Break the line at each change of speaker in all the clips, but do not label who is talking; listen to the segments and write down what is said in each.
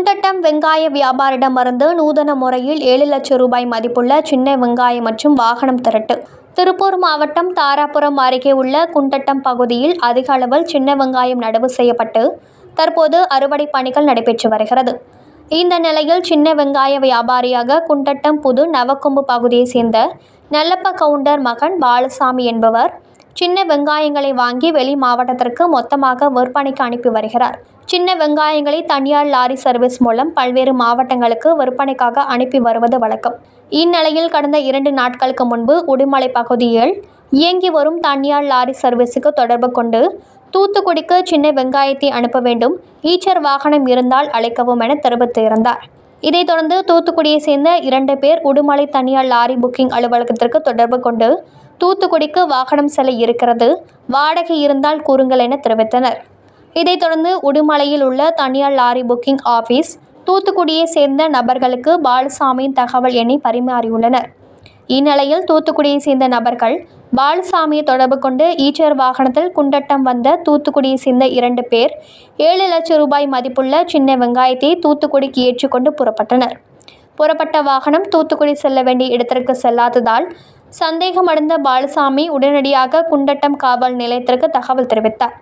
குண்டட்டம் வெங்காய வியாபாரிடமிருந்து நூதன முறையில் ஏழு லட்சம் ரூபாய் மதிப்புள்ள சின்ன வெங்காயம் மற்றும் வாகனம் திரட்டு. திருப்பூர் மாவட்டம் தாராபுரம் அருகே உள்ள குண்டட்டம் பகுதியில் அதிக அளவில் சின்ன வெங்காயம் நடவு செய்யப்பட்டு தற்போது அறுவடை பணிகள் நடைபெற்று வருகிறது. இந்த நிலையில் சின்ன வெங்காய வியாபாரியாக குண்டட்டம் புது நவக்கொம்பு பகுதியைச் சேர்ந்த நல்லப்ப கவுண்டர் மகன் பாலசாமி என்பவர் சின்ன வெங்காயங்களை வாங்கி வெளி மாவட்டத்திற்கு மொத்தமாக விற்பனைக்கு அனுப்பி வருகிறார். சின்ன வெங்காயங்களை தனியார் லாரி சர்வீஸ் மூலம் பல்வேறு மாவட்டங்களுக்கு விற்பனைக்காக அனுப்பி வருவது வழக்கம். இந்நிலையில் கடந்த இரண்டு நாட்களுக்கு முன்பு உடுமலை பகுதியில் இயங்கி வரும் தனியார் லாரி சர்வீஸுக்கு தொடர்பு கொண்டு தூத்துக்குடிக்கு சின்ன வெங்காயத்தை அனுப்ப வேண்டும் ஈச்சர் வாகனம் இருந்தால் அழைக்கவும் என தெரிவித்திருந்தார். இதைத் தொடர்ந்து தூத்துக்குடியை சேர்ந்த இரண்டு பேர் உடுமலை தனியார் லாரி புக்கிங் அலுவலகத்திற்கு தொடர்பு கொண்டு தூத்துக்குடிக்கு வாகனம் செல்ல இருக்கிறது. வாடகை இருந்தால் கூறுங்கள் என தெரிவித்தனர். இதைத் தொடர்ந்து உடுமலையில் உள்ள தனியார் லாரி புக்கிங் ஆபீஸ் தூத்துக்குடியை சேர்ந்த நபர்களுக்கு பாலசாமியின் தகவல் எண்ணை பரிமாறியுள்ளனர் இந்நிலையில் தூத்துக்குடியை சேர்ந்த நபர்கள் பாலசாமியை தொடர்பு கொண்டு ஈச்சர் வாகனத்தில் குண்டட்டம் வந்த தூத்துக்குடியை சேர்ந்த இரண்டு பேர் ஏழு லட்சம் ரூபாய் மதிப்புள்ள சின்ன வெங்காயத்தை தூத்துக்குடிக்கு ஏற்றிக்கொண்டு புறப்பட்டனர். புறப்பட்ட வாகனம் தூத்துக்குடி செல்ல வேண்டிய இடத்திற்கு செல்லாததால் சந்தேகமடைந்த பாலசாமி உடனடியாக குண்டட்டம் காவல் நிலையத்திற்கு தகவல் தெரிவித்தார்.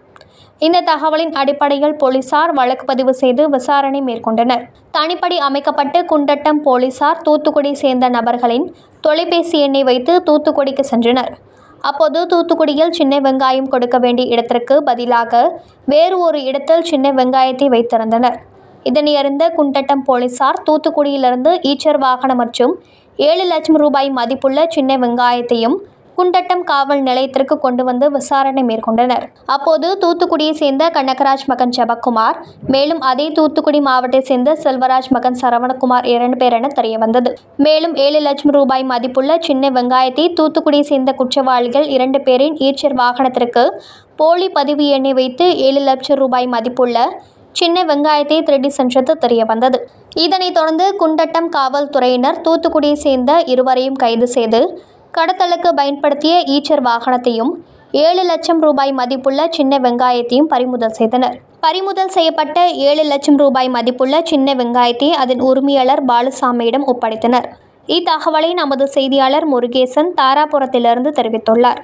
இந்த தகவலின் அடிப்படையில் போலீசார் வழக்கு பதிவு செய்து விசாரணை மேற்கொண்டனர். தனிப்படி அமைக்கப்பட்டு குண்டட்டம் போலீசார் தூத்துக்குடி சேர்ந்த நபர்களின் தொலைபேசி எண்ணை வைத்து தூத்துக்குடிக்கு சென்றனர். அப்போது தூத்துக்குடியில் சின்ன வெங்காயம் கொடுக்க வேண்டிய இடத்திற்கு பதிலாக வேறு ஒரு இடத்தில் சின்ன வெங்காயத்தை வைத்திருந்தனர். இதனை அறிந்த குண்டட்டம் போலீசார் தூத்துக்குடியிலிருந்து ஈச்சர் வாகனம் மற்றும் ஏழு லட்சம் ரூபாய் மதிப்புள்ள சின்ன வெங்காயத்தையும் குண்டட்டம் காவல் நிலையத்திற்கு கொண்டு வந்து விசாரணை மேற்கொண்டனர். அப்போது தூத்துக்குடியை சேர்ந்த கனகராஜ் மகன் ஜெபக்குமார் மேலும் அதே தூத்துக்குடி மாவட்டத்தை சேர்ந்த செல்வராஜ் மகன் சரவணகுமார் இரண்டு பேர் என தெரியவந்தது. மேலும் ஏழு லட்சம் ரூபாய் மதிப்புள்ள சின்ன வெங்காயத்தை தூத்துக்குடியை சேர்ந்த குற்றவாளிகள் இரண்டு பேரின் ஈச்சர் வாகனத்திற்கு போலி பதிவு எண்ணை வைத்து ஏழு லட்சம் ரூபாய் மதிப்புள்ள சின்ன வெங்காயத்தை திருடி சென்றது தெரிய வந்தது. இதனைத் தொடர்ந்து குண்டட்டம் காவல்துறையினர் தூத்துக்குடியை சேர்ந்த இருவரையும் கைது செய்து கடத்தலுக்கு பயன்படுத்திய ஈச்சர் வாகனத்தையும் ஏழு லட்சம் ரூபாய் மதிப்புள்ள சின்ன வெங்காயத்தையும் பறிமுதல் செய்தனர். பறிமுதல் செய்யப்பட்ட ஏழு லட்சம் ரூபாய் மதிப்புள்ள சின்ன வெங்காயத்தை அதன் உரிமையாளர் பாலுசாமியிடம் ஒப்படைத்தனர். இத்தகவலை நமது செய்தியாளர் முருகேசன் தாராபுரத்திலிருந்து தெரிவித்துள்ளார்.